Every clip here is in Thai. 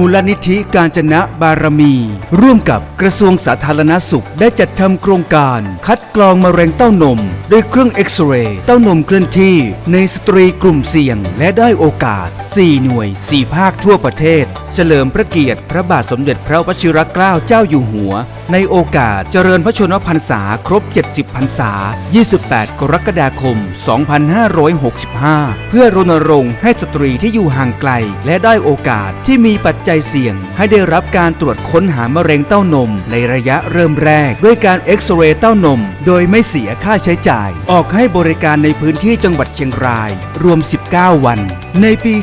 มูลนิธิการจนะบารมี ร่วมกับกระทรวงสาธารณสุข ได้จัดทำโครงการ คัดกรองมะเร็งเต้านมด้วยเครื่องเอ็กซเรย์เต้านมเคลื่อนที่ ในสตรีกลุ่มเสี่ยง และได้โอกาส 4 หน่วย 4 ภาคทั่วประเทศ เฉลิมพระเกียรติพระบาทสมเด็จพระวชิรเกล้าเจ้าอยู่หัว ในโอกาสเจริญพระชนมพรรษาครบ 70 พรรษา 28 กรกฎาคม 2565 เพื่อรณรงค์ให้สตรีที่อยู่ห่างไกล และได้โอกาสที่มีปัจจัยเสี่ยง ให้ได้รับการตรวจค้นหามะเร็งเต้านม ในระยะเริ่มแรก ด้วยการเอ็กซเรย์เต้านม โดยไม่เสียค่าใช้จ่าย ออกให้บริการในพื้นที่จังหวัดเชียงราย รวม 19 วันในปี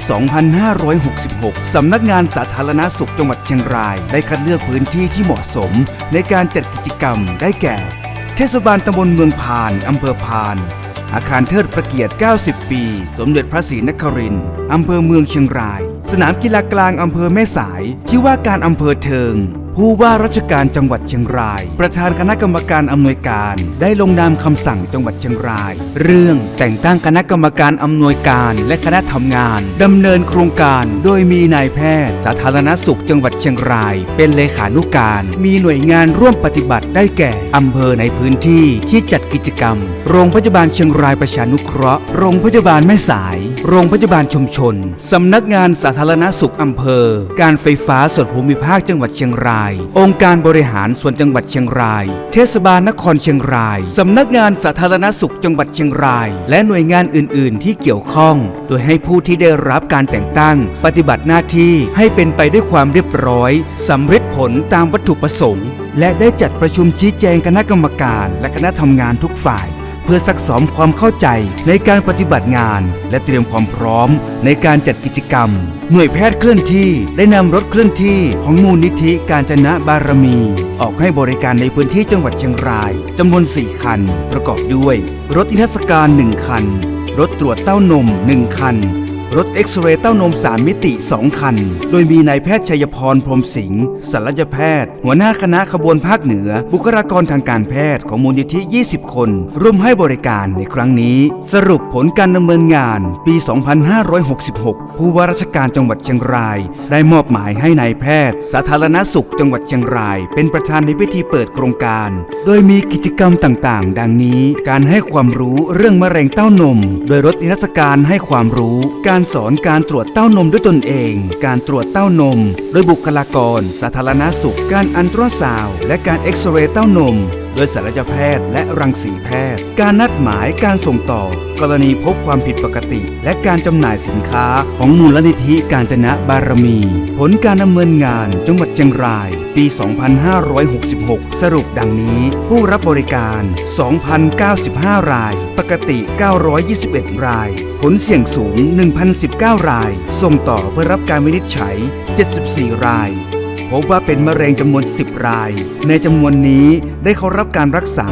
2566 สำนักงานสาธารณสุขจังหวัดเชียงราย ได้คัดเลือกพื้นที่ที่เหมาะสม ในการจัดกิจกรรมได้แก่ เทศบาลตำบลเมืองพานอำเภอพาน อาคารเทิดพระเกียรติ 90 ปี สมเด็จพระศรีนครินทร์อำเภอเมืองเชียงราย สนามกีฬากลางอำเภอแม่สาย ที่ว่าการอำเภอเทิง ผู้ว่าราชการจังหวัดเชียงราย ประธานคณะกรรมการอำนวยการ ได้ลงนามคำสั่งจังหวัดเชียงราย เรื่องแต่งตั้งคณะกรรมการอำนวยการ และคณะทำงานดำเนินโครงการ โดยมีนายแพทย์สาธารณสุขจังหวัดเชียงราย เป็นเลขานุการ มีหน่วยงานร่วมปฏิบัติได้แก่อำเภอในพื้นที่ที่จัดกิจกรรม โรงพยาบาลเชียงรายประชานุเคราะห์โรงพยาบาลแม่สาย โรงพยาบาลชุมชนสำนักงานสาธารณสุขอำเภอ การไฟฟ้าส่วนภูมิภาคจังหวัดเชียงรายองค์การบริหารส่วนจังหวัดเชียงราย เทศบาลนครเชียงราย สำนักงานสาธารณสุขจังหวัดเชียงราย และหน่วยงานอื่น ๆ ที่เกี่ยวข้อง โดยให้ผู้ที่ได้รับการแต่งตั้ง ปฏิบัติหน้าที่ให้เป็นไปด้วยความเรียบร้อยสำเร็จผลตามวัตถุประสงค์ และได้จัดประชุมชี้แจงคณะกรรมการ และคณะทำงานทุกฝ่าย เพื่อซักซ้อมความเข้าใจในการปฏิบัติงาน และเตรียมความพร้อมในการจัดกิจกรรม หน่วยแพทย์เคลื่อนที่ได้นำรถเคลื่อนที่ของมูลนิธิการจนะบารมี ออกให้บริการในพื้นที่จังหวัดเชียงรายจำนวน 4 คัน ประกอบด้วย รถอินทรศการ 1 คัน รถตรวจเต้านม 1 คัน รถเอ็กซเรย์เต้านม 3 มิติ 2 คัน โดยมีนายแพทย์ชัยพรพรมสิงห์ศัลยแพทย์ หัวหน้าคณะขบวนภาคเหนือ บุคลากรทางการแพทย์ของมูลนิธิ 20 คน ร่วมให้บริการในครั้งนี้ สรุปผลการดำเนินงานปี 2566 ผู้ว่าราชการจังหวัดเชียงราย ได้มอบหมายให้นายแพทย์ สาธารณสุขจังหวัดเชียงราย เป็นประธานในพิธีเปิดโครงการ โดยมีกิจกรรมต่าง ๆ ดังนี้ การให้ความรู้เรื่องมะเร็งเต้านม โดยรถนิทรรศการให้ความรู้การการสอนการตรวจเต้านมด้วยตนเอง การตรวจเต้านม โดยบุคลากร สาธารณสุข การอันตราซาวด์และการเอ็กซเรย์เต้านม โดยศัลยแพทย์และรังสีแพทย์ การนัดหมายการส่งต่อ กรณีพบความผิดปกติ และการจำหน่ายสินค้าของมูลนิธิการจนะบารมี ผลการดำเนินงานจังหวัดเชียงราย ปี 2566 สรุปดังนี้ ผู้รับบริการ 2,095 ราย ปกติ 921 ราย ผลเสี่ยงสูง 1,019 ราย ส่งต่อเพื่อรับการวินิจฉัย 74 ราย พบว่าเป็นมะเร็งจำนวน 10 ราย ในจำนวนนี้ได้เข้ารับการรักษา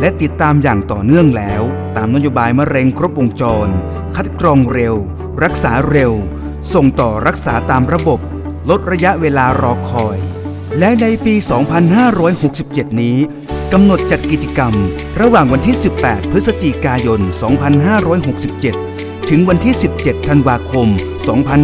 และติดตามอย่างต่อเนื่องแล้ว ตามนโยบายมะเร็งครบวงจร คัดกรองเร็ว รักษาเร็ว ส่งต่อรักษาตามระบบ ลดระยะเวลารอคอย และในปี 2567 นี้กำหนดจัดกิจกรรม ระหว่างวันที่ 18 พฤศจิกายน 2567 ถึงวันที่ 17 ธันวาคม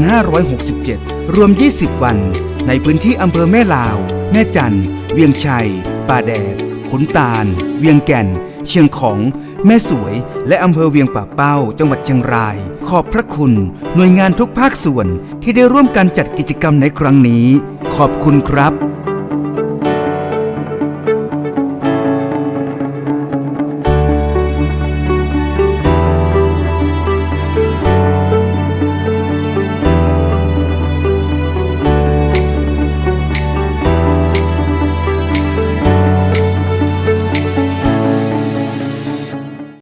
2567 รวม 20 วัน ในพื้นที่อำเภอแม่ลาว แม่จัน เวียงชัย ป่าแดดขุนตาล เวียงแก่น เชียงของ แม่สวย และอำเภอเวียงป่าเป้า จังหวัดเชียงราย ขอบพระคุณ หน่วยงานทุกภาคส่วนที่ได้ร่วมกันจัดกิจกรรมในครั้งนี้ ขอบคุณครับ